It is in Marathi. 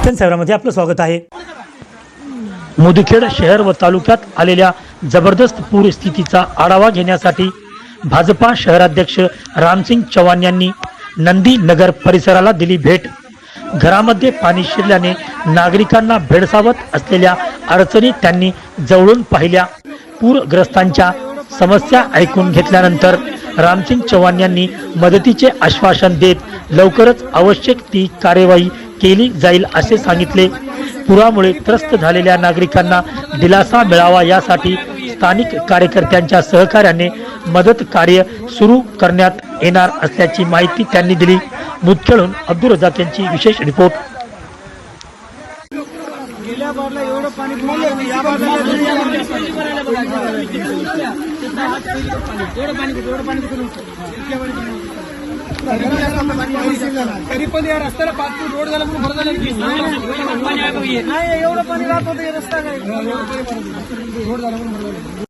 नेशन सैरामध्ये आपलं स्वागत आहे. मुदखेड शहर व तालुक्यात आलेल्या जबरदस्त पूरस्थितीचा आढावा घेण्यासाठी भाजपा शहराध्यक्ष रामसिंग चव्हाण यांनी नंदी नगर परिसराला दिली भेट. घरामध्ये पाणी शिरल्याने नागरिकांना भेडसावत असलेल्या अडचणी त्यांनी जवळून पाहिल्या. पूरग्रस्तांच्या समस्या ऐकून घेतल्यानंतर रामसिंग चव्हाण यांनी मदतीचे आश्वासन देत लवकरच आवश्यक ती कार्यवाही केली जाईल असे सांगितले. पुरामुळे त्रस्त झालेल्या नागरिकांना दिलासा मिळावा यासाठी स्थानिक कार्यकर्त्यांच्या सहकार्याने मदत कार्य सुरू करण्यात येणार असल्याची माहिती त्यांनी दिली. मुदखेडून अब्दुल रजाक यांची विशेष रिपोर्ट. पाणी बारला तरी पण या रस्त्याला पाच फूट रोड झाला म्हणून भरत नाही. एवढं पाणी राहत होतं रस्ता काय? रोड झाला म्हणून